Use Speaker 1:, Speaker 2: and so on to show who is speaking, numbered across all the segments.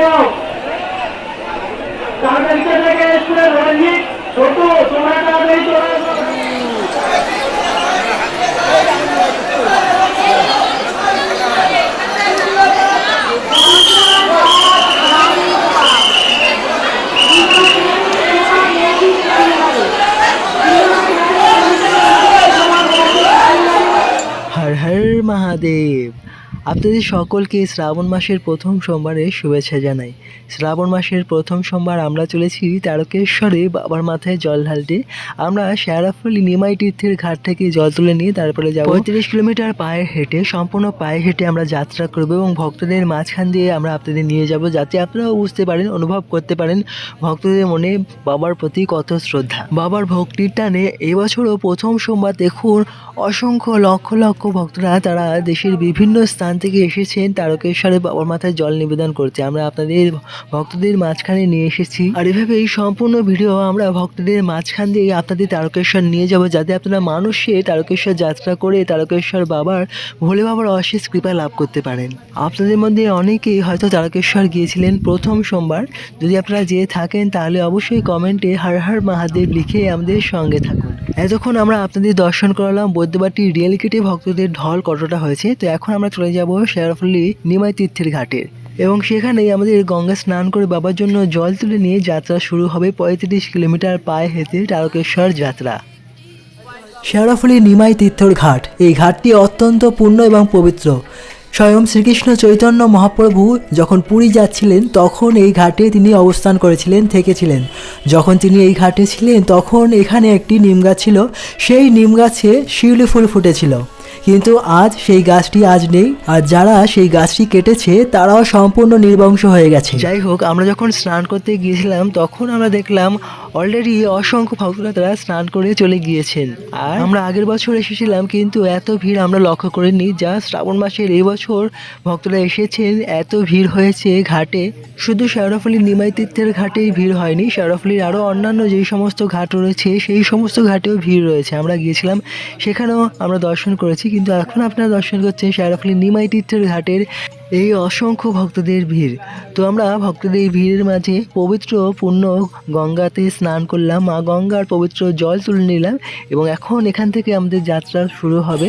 Speaker 1: Israel আপনাদের সকলকে শ্রাবণ মাসের প্রথম সোমবারে শুভেচ্ছা জানাই। শ্রাবণ মাসের প্রথম সোমবার আমরা চলেছি তারকেশ্বরে বাবার মাথায় জল ঢালতে। আমরা শেয়ারাফলি নিমাই তীর্থের ঘাট থেকে জল তুলে নিয়ে তারপরে যাব। পঁয়ত্রিশ কিলোমিটার পায়ে হেঁটে, সম্পূর্ণ পায়ে হেঁটে আমরা যাত্রা করব এবং ভক্তদের মাঝখান দিয়ে আমরা আপনাদের নিয়ে যাব যাতে আপনারাও বুঝতে পারেন, অনুভব করতে পারেন ভক্তদের মনে বাবার প্রতি কত শ্রদ্ধা। বাবার ভক্তির টানে এবছরও প্রথম সোমবার দেখুন অসংখ্য লক্ষ লক্ষ ভক্তরা তারা দেশের বিভিন্ন স্থান থেকে এসেছেন তারকেশ্বরে বাবার মাথায় জল নিবেদন করতে আমরা আপনাদের ভক্তদের মাঝখানে নিয়ে এসেছি। আর এভাবে এই সম্পূর্ণ ভিডিও আমরা ভক্তদের মাঝখান দিয়ে আপনাদের তারকেশ্বর নিয়ে যাব যাতে আপনারা মানুষে তারকেশ্বর যাত্রা করে তারকেশ্বর বাবার, ভোলে বাবার অশেষ কৃপা লাভ করতে পারেন। আপনাদের মধ্যে অনেকেই হয়তো তারকেশ্বর গিয়েছিলেন প্রথম সোমবার। যদি আপনারা যেয়ে থাকেন তাহলে অবশ্যই কমেন্টে হর হর মহাদেব লিখে আমাদের সঙ্গে থাকুন। এতক্ষণ আমরা আপনাদের দর্শন করালাম বৈদ্যবাটি রিয়েল কেটে ভক্তদের ঢল কতটা হয়েছে। তো এখন আমরা চলে যাব শেরাফুলি নিমাই তীর্থের ঘাটে। এবং সেখানেই আমাদের গঙ্গা স্নান করে বাবার জন্য জল তুলে নিয়ে যাত্রা শুরু হবে পঁয়ত্রিশ কিলোমিটার পায়ে হেঁটে তারকেশ্বর যাত্রা। শেরাফুলি নিমাই তীর্থর ঘাট। এই ঘাটটি অত্যন্ত পূর্ণ এবং পবিত্র। স্বয়ং শ্রীকৃষ্ণ চৈতন্য মহাপ্রভু যখন পুরী যাচ্ছিলেন, তখন এই ঘাটে তিনি অবস্থান করেছিলেন, থেকেছিলেন। যখন তিনি এই ঘাটে ছিলেন, তখন এখানে একটি নিম গাছ ছিল। সেই নিম গাছে শিউলি ফুল ফুটেছিল। কিন্তু আজ সেই গাছটি আজ নেই আর যারা সেই গাছটি কেটেছে তারাও সম্পূর্ণ নির্বংশ হয়ে গেছে। যাই হোক আমরা যখন স্নান করতে গিয়েছিলাম তখন আমরা দেখলাম অলরেডি অসংখ্য ভক্তরা তারা স্নান করে চলে গিয়েছেন। আর? আমরা আগের বছর এসেছিলাম কিন্তু এত ভিড় আমরা লক্ষ্য করিনি। যা শ্রাবণ মাসের এই বছর ভক্তরা এসেছেন এত ভিড় হয়েছে ঘাটে। শুধু শেওড়াফুলি নিমাই তীর্থের ঘাটেই ভিড় হয়নি শেওড়াফুলির আরও অন্যান্য যেই সমস্ত ঘাট রয়েছে সেই সমস্ত ঘাটেও ভিড় রয়েছে। আমরা গিয়েছিলাম সেখানেও আমরা দর্শন করেছি। কিন্তু এখন আপনারা দর্শন করছেন শেওড়াফুলি নিমাই তীর্থের ঘাটের এই অসংখ্য ভক্তদের ভিড়। তো আমরা ভক্তদের এই ভিড়ের মাঝে পবিত্র পূর্ণ গঙ্গাতে স্নান করলাম, মা গঙ্গার পবিত্র জল তুলে নিলাম এবং এখন এখান থেকে আমাদের যাত্রা শুরু হবে।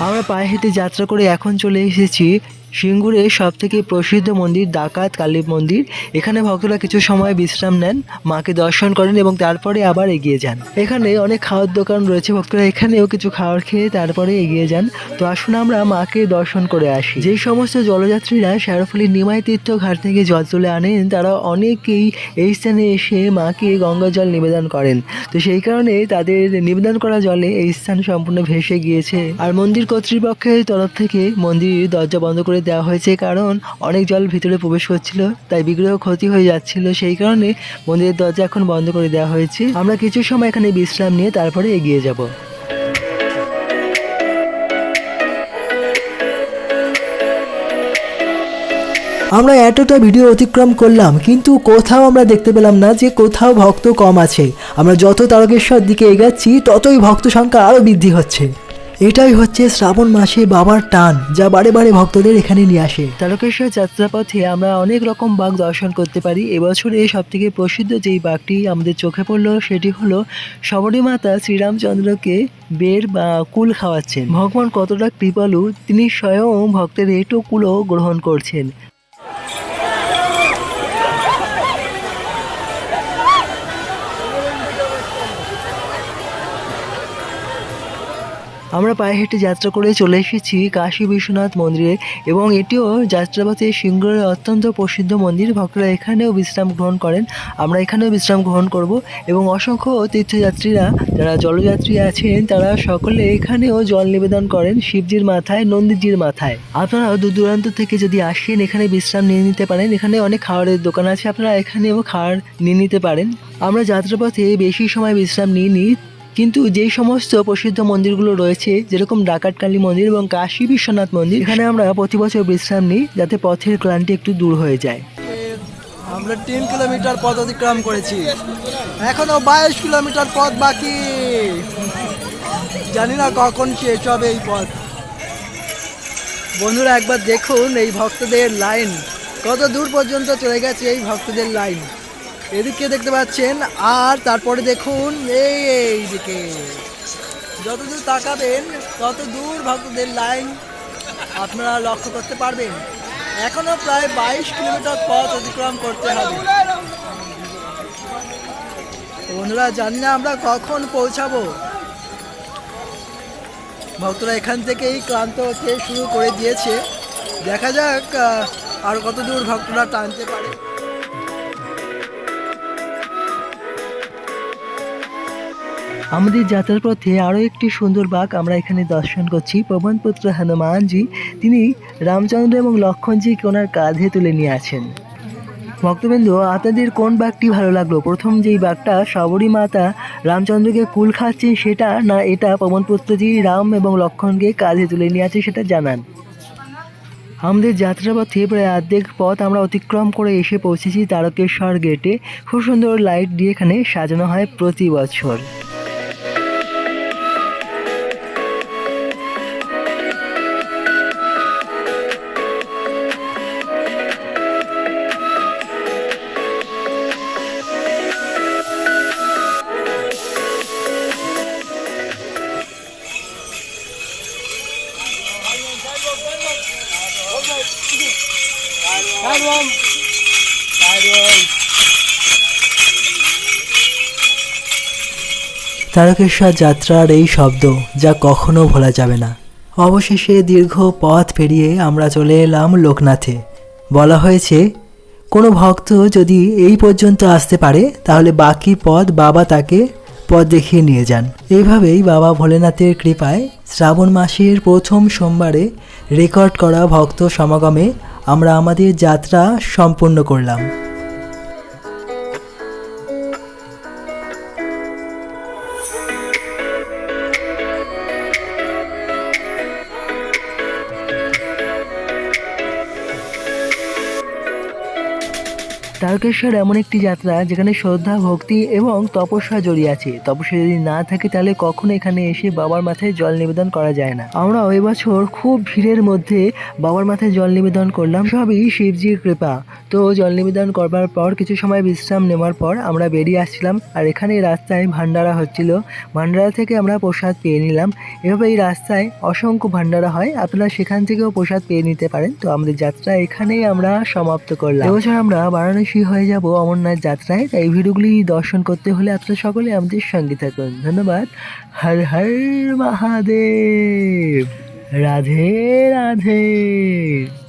Speaker 1: আমরা পায়ে হেঁটে যাত্রা করে এখন চলে এসেছি সিঙ্গুরের সব থেকে প্রসিদ্ধ মন্দির ডাকাত কালী মন্দির। এখানে ভক্তরা কিছু সময় বিশ্রাম নেন, মাকে দর্শন করেন এবং তারপরে আবার এগিয়ে যান। এখানে অনেক খাওয়ার দোকান রয়েছে, ভক্তরা এখানেও কিছু খাবার খেয়ে তারপরে এগিয়ে যান। তো আসুন আমরা মাকে দর্শন করে আসি। যেই সমস্ত জলযাত্রীরা শেরফুলি নিমাই তীর্থ ঘাট থেকে জল তুলে আনেন, তারা অনেকেই এই স্থানে এসে মাকে গঙ্গা জল নিবেদন করেন। তো সেই কারণে তাদের নিবেদন করা জলে এই স্থান সম্পূর্ণ ভেসে গিয়েছে। আর মন্দির কর্তৃপক্ষের তরফ থেকে মন্দির দরজা বন্ধ করে দেওয়া হয়েছে কারণ অনেক জল ভিতরে প্রবেশ করছিল, তাই বিগ্রহ ক্ষতি হয়ে যাচ্ছিল। সেই কারণে মন্দিরের দরজা এখন বন্ধ করে দেওয়া হয়েছে। আমরা কিছু সময় এখানে বিশ্রাম নিয়ে তারপরে এগিয়ে যাব। আমরা এতটা ভিডিও অতিক্রম করলাম, কিন্তু কোথাও আমরা দেখতে পেলাম না যে কোথাও ভক্ত কম আছে। আমরা যত তারকেশ্বর দিকে এগাচ্ছি, ততই ভক্ত সংখ্যা আরও বৃদ্ধি হচ্ছে। এটাই হচ্ছে শ্রাবণ মাসে বাবার টান, যা বারে বারে ভক্তদের এখানে নিয়ে আসে। তারকেশ্বর যাত্রাপথে আমরা অনেক রকম বাঘ দর্শন করতে পারি। এবছরে সব থেকে প্রসিদ্ধ যেই বাঘটি আমাদের চোখে পড়ল, সেটি হলো সবরী মাতা শ্রীরামচন্দ্রকে বের বা কুল খাওয়াচ্ছেন। ভগবান কতটা কৃপালু, তিনি স্বয়ং ভক্তের এটো কুলও গ্রহণ করছেন। আমরা পায়ে হেঁটে যাত্রা করে চলে এসেছি কাশী বিশ্বনাথ মন্দিরে এবং এটিও যাত্রাপথে সিংহরের অত্যন্ত প্রসিদ্ধ মন্দির। ভক্তরা এখানেও বিশ্রাম গ্রহণ করেন। আমরা এখানেও বিশ্রাম গ্রহণ করব এবং অসংখ্য তীর্থযাত্রীরা যারা জলযাত্রী আছেন, তারা সকলে এখানেও জল নিবেদন করেন শিবজির মাথায়, নন্দীজির মাথায়। আপনারা দূর দূরান্ত থেকে যদি আসেন, এখানে বিশ্রাম নিয়ে নিতে পারেন। এখানে অনেক খাবারের দোকান আছে, আপনারা এখানেও খাবার নিয়ে নিতে পারেন। আমরা যাত্রাপথে বেশি সময় বিশ্রাম নিয়ে নিই কিন্তু যেই সমস্ত প্রসিদ্ধ মন্দিরগুলো রয়েছে, যেরকম ডাকাতকালী মন্দির এবং কাশী বিশ্বনাথ মন্দির, এখানে আমরা প্রতি বছর বিশ্রাম নিই যাতে পথের ক্লান্তি একটু দূর হয়ে যায়।
Speaker 2: আমরা তিন কিলোমিটার পথ অতিক্রম করেছি। এখনও বাইশ কিলোমিটার পথ বাকি। জানি না কখন শেষ হবে এই পথ। বন্ধুরা, একবার দেখুন এই ভক্তদের লাইন। কত দূর পর্যন্ত চলে গেছে এই ভক্তদের লাইন। এদিকে দেখতে পাচ্ছেন, আর তারপরে দেখুন এই এইদিকে। যত দূর তাকাবেন, তত দূর ভক্তদের লাইন আপনারা লক্ষ্য করতে পারবেন। এখনও প্রায় বাইশ কিলোমিটার পথ অতিক্রম করতে হবে। বন্ধুরা, জানি না আমরা কখন পৌঁছাবো। ভক্তরা এখান থেকেই ক্লান্ত হতে শুরু করে দিয়েছে। দেখা যাক আর কত দূর ভক্তরা টানতে পারে।
Speaker 1: আমাদের যাত্রার পথে আরও একটি সুন্দর বাঘ আমরা এখানে দর্শন করছি। পবনপুত্র হনুমানজি, তিনি রামচন্দ্র এবং লক্ষণজিকে ওনার কাঁধে তুলে নিয়ে আছেন ভক্তবৃন্দ, আপনাদের কোন বাঘটি ভালো লাগল? প্রথম যেই বাঘটা সবরী মাতা রামচন্দ্রকে কুল খাচ্ছে সেটা না এটা পবনপুত্রজি রাম এবং লক্ষণকে কাঁধে তুলে নিয়ে আছে সেটা জানান। আমাদের যাত্রাপথে প্রায় অর্ধেক পথ আমরা অতিক্রম করে এসে পৌঁছেছি তারকেশ্বর গেটে। খুব সুন্দর লাইট দিয়ে এখানে সাজানো হয় প্রতি বছর। তারকেশ্বর যাত্রার এই শব্দ যা কখনো ভোলা যাবে না। অবশেষে দীর্ঘ পথ পেরিয়ে আমরা চলে এলাম লোকনাথে। বলা হয়েছে, কোনো ভক্ত যদি এই পর্যন্ত আসতে পারে, তাহলে বাকি পথ বাবা তাকে পথ দেখিয়ে নিয়ে যান। এইভাবেই বাবা ভোলেনাথের কৃপায় শ্রাবণ মাসের প্রথম সোমবারে রেকর্ড করা ভক্ত সমাগমে আমরা আমাদের যাত্রা সম্পূর্ণ করলাম। তারকেশ্বর এমন একটি যাত্রা যেখানে শ্রদ্ধা, ভক্তি এবং তপস্যা জড়িয়ে আছে। তপস্যা যদি না থাকে, তাহলে কখনো এখানে এসে বাবার মাথায় জল নিবেদন করা যায় না। আমরা ওই বছর খুব ভিড়ের মধ্যে বাবার মাথায় জল নিবেদন করলাম। সবই শিবজির কৃপা। তো জল নিবেদন করবার পর কিছু সময় বিশ্রাম নেওয়ার পর আমরা বেরিয়ে আসছিলাম আর এখানে রাস্তায় ভান্ডারা হচ্ছিল। ভান্ডারা থেকে আমরা প্রসাদ পেয়ে নিলাম। এভাবে এই রাস্তায় অসংখ্য ভান্ডারা হয়। আপনারা সেখান থেকেও প্রসাদ পেয়ে নিতে পারেন। তো আমাদের যাত্রা এখানেই আমরা সমাপ্ত করলাম। এবছর আমরা বারাণসী হয়ে যাব অমরনাথ যাত্রায়। তাই ভিডিওগুলি দর্শন করতে হলে আপনারা সকলে আমাদের সঙ্গে থাকুন। ধন্যবাদ। হর হর মহাদেব। রাধে রাধে।